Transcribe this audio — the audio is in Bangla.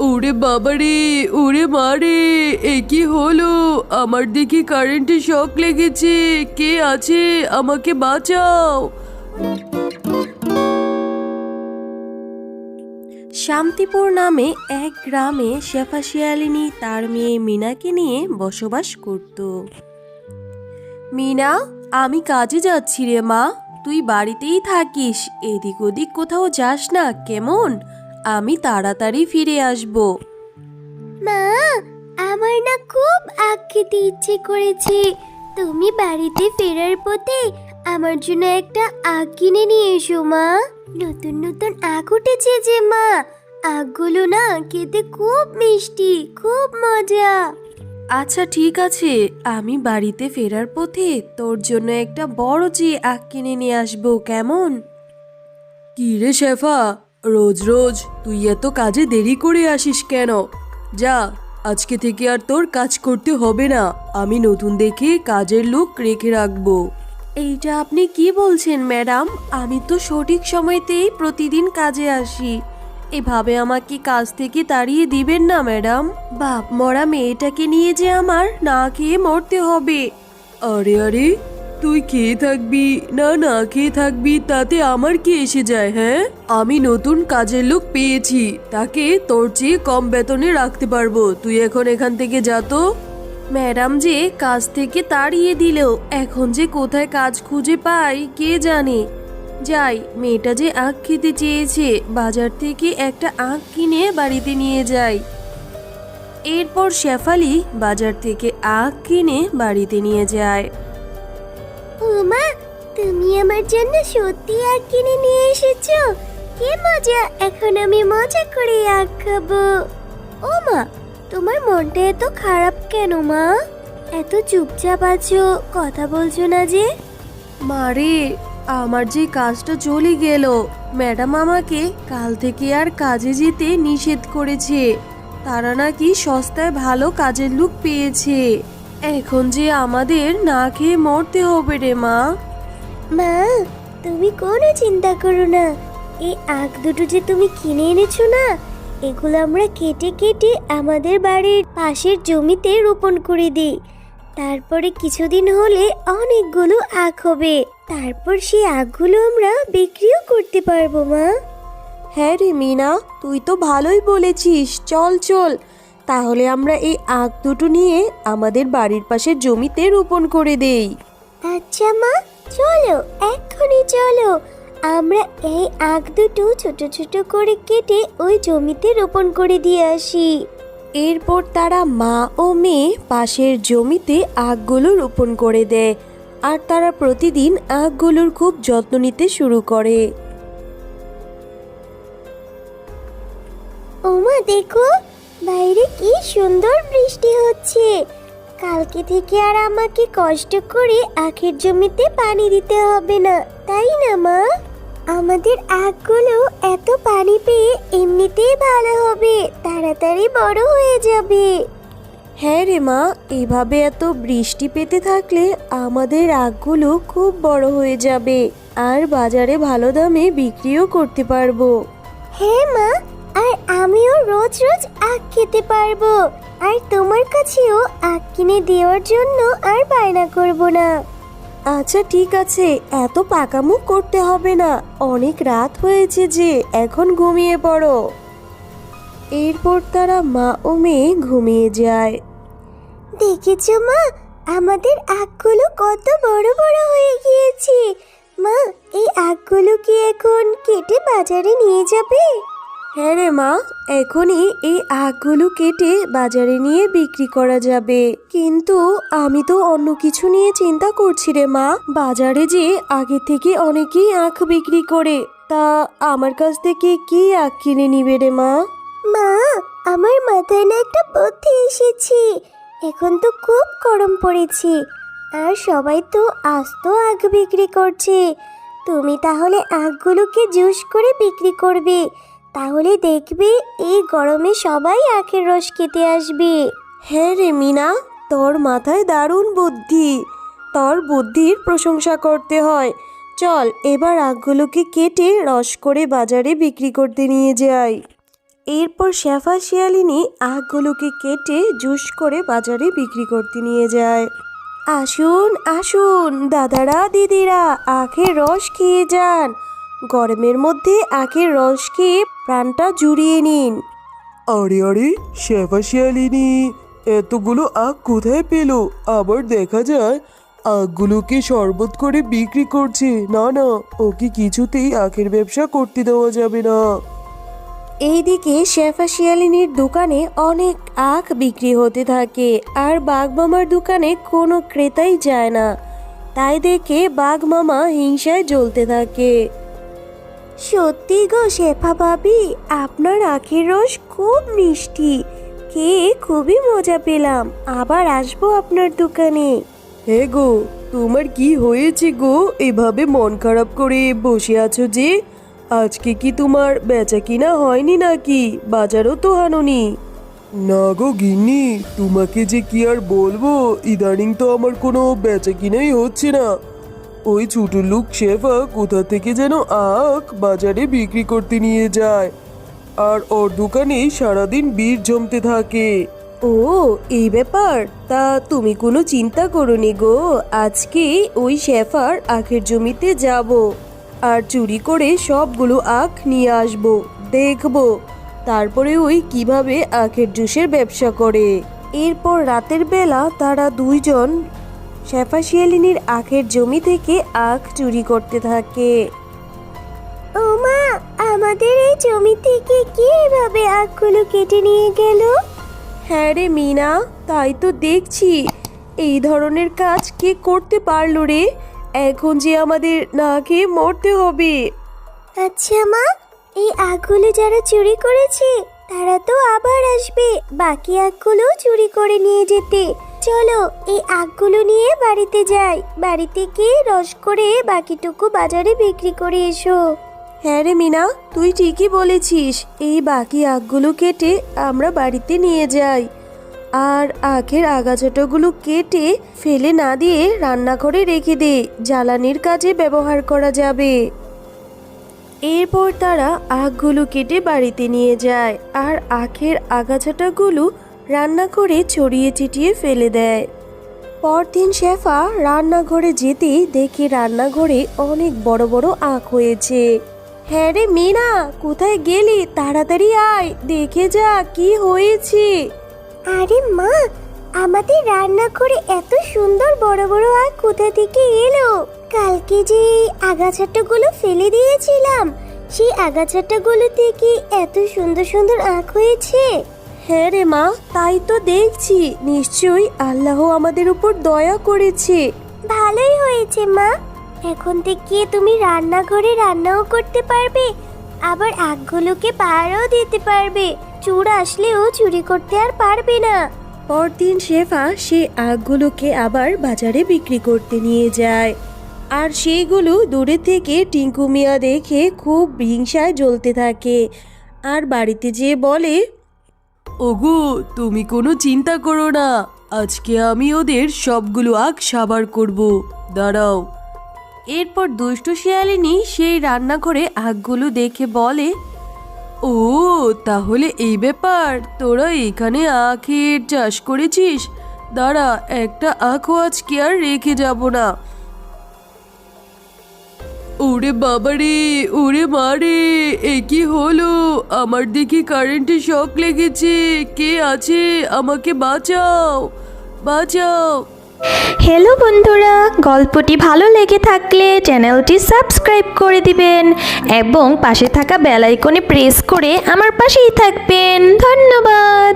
ওরে বাবারে, ওরে মারে, এ কি হলো? আমার দেখি কারেন্টে শক লেগেছে। কে আছে? আমাকে বাঁচাও। শান্তিপুর নামে এক গ্রামে শেফা শিয়ালিনী তার মেয়ে মিনাকে নিয়ে বসবাস করত। মিনা, আমি কাজে যাচ্ছি রে মা। তুই বাড়িতেই থাকিস। এদিক ওদিক কোথাও যাস না, কেমন? আমি তাড়াতাড়ি ফিরে আসব। মা আমার না খুব আখ খেতে ইচ্ছে করেছে। তুমি বাড়িতে ফেরার পথে আমার জন্য একটা আখ কিনে নিয়ে এসো মা। নতুন নতুন আখ উঠেছে যে মা। আখগুলো না খেতে খুব মিষ্টি খুব মজা। আচ্ছা ঠিক আছে। আমি বাড়িতে ফেরার পথে তোর জন্য একটা বড় চেয়ে আখ কিনে নিয়ে আসব কেমন? কি রে শেফা? রোজ রোজ তুই এত কাজে দেরি করে আসিস কেন? যা, আজকে থেকে আর তোর কাজ করতে হবে না। আমি নতুন দেখে কাজের লোক রেখে রাখব। এইটা আপনি কি বলছেন, ম্যাডাম? আমি তো সঠিক সময়তেই প্রতিদিন কাজে আসি। এভাবে আমাকে কাজ থেকে তাড়িয়ে দিবেন না, ম্যাডাম। বাপ মরা মেয়েটাকে নিয়ে যে আমার না খেয়ে মরতে হবে। আরে আরে তুই খেয়ে থাকবি? না না, খেয়ে থাকবি, তাতে আমার কি এসে যায় হ্যাঁ? আমি নতুন কাজের লোক পেয়েছি, তাকে তোর চেয়ে কম বেতনে রাখতে পারব। তুই এখন এখান থেকে যা তো। ম্যাডাম যে কাজ থেকে তাড়িয়ে দিলেও এখন যে কোথায় কাজ খুঁজে পাই, কে জানে? যাই, মেয়েটা যে আখ খেতে চেয়েছে, বাজার থেকে একটা আখ কিনে বাড়িতে নিয়ে যাই। এরপর শেফালি বাজার থেকে আখ কিনে বাড়িতে নিয়ে যায়। ও মা তুমি আমার জন্য সত্যি আখ কিনে নিয়ে এসেছ। কি মজা, এখন আমি মজা করে আখ খাব। ও মা তোমার মনটা এত খারাপ কেন মা? এত চুপচাপ আছো, কথা বলছো না যে। মারে আমার যে কাজটা চলে গেল, ম্যাডাম আমাকে কাল থেকে আর কাজে যেতে নিষেধ করেছে। তারা নাকি সস্তায় ভালো কাজের লোক পেয়েছে। এখন যে আমাদের না খেয়ে মরতে হবে রে মা। মা তুমি কোনো চিন্তা করো না। এই আখ দুটো যে তুমি কিনে এনেছো না এগুলো আমরা কেটে কেটে আমাদের বাড়ির পাশের জমিতে রোপণ করে দিই। তারপরে কিছুদিন হলে অনেকগুলো আখ হবে। তারপর সেই আখগুলো আমরা বিক্রিও করতে পারব মা। হ্যাঁ রে মিনা তুই তো ভালোই বলেছিস। চল চল। তাহলে আমরা এই আখ দুটো নিয়ে আমাদের বাড়ির পাশের জমিতে রোপণ করে দেই। আচ্ছা মা চলো এক্ষুনি চলো। আমরা এই আখ দুটো ছোট ছোট করে কেটে ওই জমিতে রোপণ করে দিয়ে আসি। এরপর তারা মা ও মেয়ে পাশের জমিতে আখগুলো রোপণ করে দেয় আর তারা প্রতিদিন আখগুলোর খুব যত্ন নিতে শুরু করে। ওমা দেখো বাইরে কি সুন্দর বৃষ্টি হচ্ছে। কালকে থেকে আর আমাকে কষ্ট করে আখের জমিতে পানি দিতে হবে না তাই না মা? আমাদের আখগুলো এত পানি পেয়ে এমনিতেই ভালো হবে তাড়াতাড়ি বড় হয়ে যাবে। হ্যাঁ রে মা এভাবে এত বৃষ্টি পেতে থাকলে আমাদের আখগুলো খুব বড় হয়ে যাবে আর বাজারে ভালো দামে বিক্রিও করতে পারব। হ্যাঁ মা আর আমিও রোজ রোজ আখ খেতে পারব। আর তোমার কাছেও আখ কিনে দেওয়ার জন্য আর বায়না করব না। আচ্ছা ঠিক আছে। এত পাকামুখ করতে হবে না। অনেক রাত হয়েছে যে এখন ঘুমিয়ে পড়ো। এরপর তারা মা ও মেয়ে ঘুমিয়ে যায়। দেখেছ মা? আমাদের আখগুলো কত বড় বড় হয়ে গিয়েছে। মা এই আখগুলো কি এখন কেটে বাজারে নিয়ে যাবে? হ্যাঁ রে মা, এখনই এই আখগুলো কেটে বাজারে নিয়ে বিক্রি করা যাবে। কিন্তু আমি তো অন্য কিছু নিয়ে চিন্তা করছি রে মা। বাজারে যে আগে থেকে অনেকেই আখ বিক্রি করে, তা আমার কাছ থেকে কি আখ কিনে নিবে রে মা? মা, আমার মাথায় না একটা বুদ্ধি এসেছি। এখন তো খুব গরম পড়েছে, আর সবাই তো আস্ত আখ বিক্রি করছে। তুমি তাহলে আখগুলোকে জুস করে বিক্রি করবে। তাহলে দেখবে, এই গরমে সবাই আখের রস খেতে আসবে। হ্যাঁ রে মিনা, তোর মাথায় দারুণ বুদ্ধি। তোর বুদ্ধির প্রশংসা করতে হয়। চল, এবার আখগুলোকে কেটে রস করে বাজারে বিক্রি করতে নিয়ে যাই। এরপর শেফা শিয়ালিনী আখগুলোকে কেটে জুস করে বাজারে বিক্রি করতে নিয়ে যায়। আসুন আসুন, দাদারা, দিদিরা, আখের রস খেয়ে যান। গরমের মধ্যে আখের রস খেয়ে প্রাণটা জুড়িয়ে নিন। আরে আরে শেফা শিয়ালিনি এতগুলো আখ কোথায় পেল? আবার দেখা যায় আখগুলোকে শরবত করে বিক্রি করছে। না না ওকে কিছুতেই আখের ব্যবসা করতে দেওয়া যাবে না। এইদিকে শেফা শিয়ালিনীর দোকানে অনেক আখ বিক্রি হতে থাকে আর বাঘ মামার দোকানে কোনো ক্রেতাই যায় না। তাই দেখে বাঘ মামা হিংসায় জ্বলতে থাকে। সত্যি গো শেফা ভাবি, আপনার আখের রস খুব মিষ্টি। খেয়ে খুবই মজা পেলাম। আবার আসব আপনার দোকানে। হে গো, তোমার কি হয়েছে গো? এভাবে মন খারাপ করে বসে আছো যে? আজকে কি তোমার বেচা কিনা হয়নি নাকি? বাজারও তো হানোনি। না গো গিন্নি, তোমাকে যে কি আর বলব? ইদানিং তো আমার কোনো বেচা কিনাই হচ্ছে না। ওই ছোট লোক শেফা কোথা থেকে যেন আখ বাজারে বিক্রি করতে নিয়ে যায়? আর ওর দোকানে সারাদিন ভিড় জমতে থাকে। ও এই ব্যাপার? তা তুমি কোনো চিন্তা করনি গো, আজকে ওই শেফার আখের জমিতে যাব আর চুরি করে সবগুলো আখ নিয়ে আসব, দেখব। তারপরে ওই কীভাবে আখের জুসের ব্যবসা করে। এরপর রাতের বেলা তারা দুইজন শেফা শিয়ালিনীর আখের জমি থেকে আখ চুরি করতে থাকে। ও মা আমাদের এই জমি থেকে কি এভাবে আখগুলো কেটে নিয়ে গেল? হ্যাঁ রে মিনা তাই তো দেখছি। এই ধরনের কাজ কে করতে পারল রে? এখন যে আমাদের না খেয়ে মরতে হবে। আচ্ছা মা এই আখগুলো যারা চুরি করেছে তারা তো আবার আসবে। বাকি আখগুলো চুরি করে নিয়ে যেতে। চলো, এই আখগুলো নিয়ে বাড়িতে যাই। বাড়িতে গিয়ে রস করে বাকিটুকু বাজারে বিক্রি করে এসো। হ্যাঁ রে মিনা, তুই ঠিকই বলেছিস, এই বাকি আখগুলো কেটে আমরা বাড়িতে নিয়ে যাই। আর আখের আগাছাটাগুলো কেটে ফেলে না দিয়ে রান্নাঘরে রেখে দে, জ্বালানির কাজে ব্যবহার করা যাবে। এরপর তারা আখগুলো কেটে বাড়িতে নিয়ে যায়, আর আখের আগাছাটাগুলো রান্নাঘরে ছড়িয়ে ছিটিয়ে ফেলে দেয়। পরদিন শেফা রান্নাঘরে যেতেই দেখি রান্নাঘরে অনেক বড় বড় আখ হয়েছে। হ্যাঁ রে মিনা, কোথায় গেলি? তাড়াতাড়ি আয়, দেখে যা কি হয়েছে। আরে মা, আমাদের রান্না করে এত সুন্দর বড় বড় আখ কোথা থেকে এলো? কালকে যে আগাছাটাগুলো ফেলে দিয়েছিলাম, সেই আগাছাটাগুলো থেকে এত সুন্দর সুন্দর আখ হয়েছে। হ্যাঁ রে মা তাই তো দেখছি। নিশ্চয়ই আল্লাহ আমাদের উপর দয়া করেছে। ভালোই হয়েছে মা। এখন থেকে তুমি রান্নাঘরে রান্নাও করতে পারবে আবার আখগুলোকে পাহাড়ও দিতে পারবে। চোর আসলেও চুরি করতে আর পারবে না। পরদিন শেফা সে আখগুলোকে আবার বাজারে বিক্রি করতে নিয়ে যায়। আর সেইগুলো দূরে থেকে টিঙ্কু মিয়া দেখে খুব হিংসায় জ্বলতে থাকে। আর বাড়িতে যেয়ে বলে ওগো, তুমি কোনো চিন্তা করো না। আজকে আমি ওদের সবগুলো আখ সাবার করব। দাঁড়াও। এরপর দুষ্টু শিয়ালিনী সেই রান্নাঘরে আখগুলো দেখে বলে, ও, তাহলে এই ব্যাপার, তোরা এখানে আখের চাষ করেছিস? দাঁড়া, একটা আখও আজকে আর রেখে যাব না। ওরে বাবারে, ওরে মারে, এ কি হলো? আমার দেখি কারেন্টে শক লেগেছে। কে আছে? আমাকে বাঁচাও বাঁচাও। হ্যালো বন্ধুরা, গল্পটি ভালো লেগে থাকলে চ্যানেলটি সাবস্ক্রাইব করে দিবেন এবং পাশে থাকা বেল আইকনে প্রেস করে আমার পাশেই থাকবেন। ধন্যবাদ।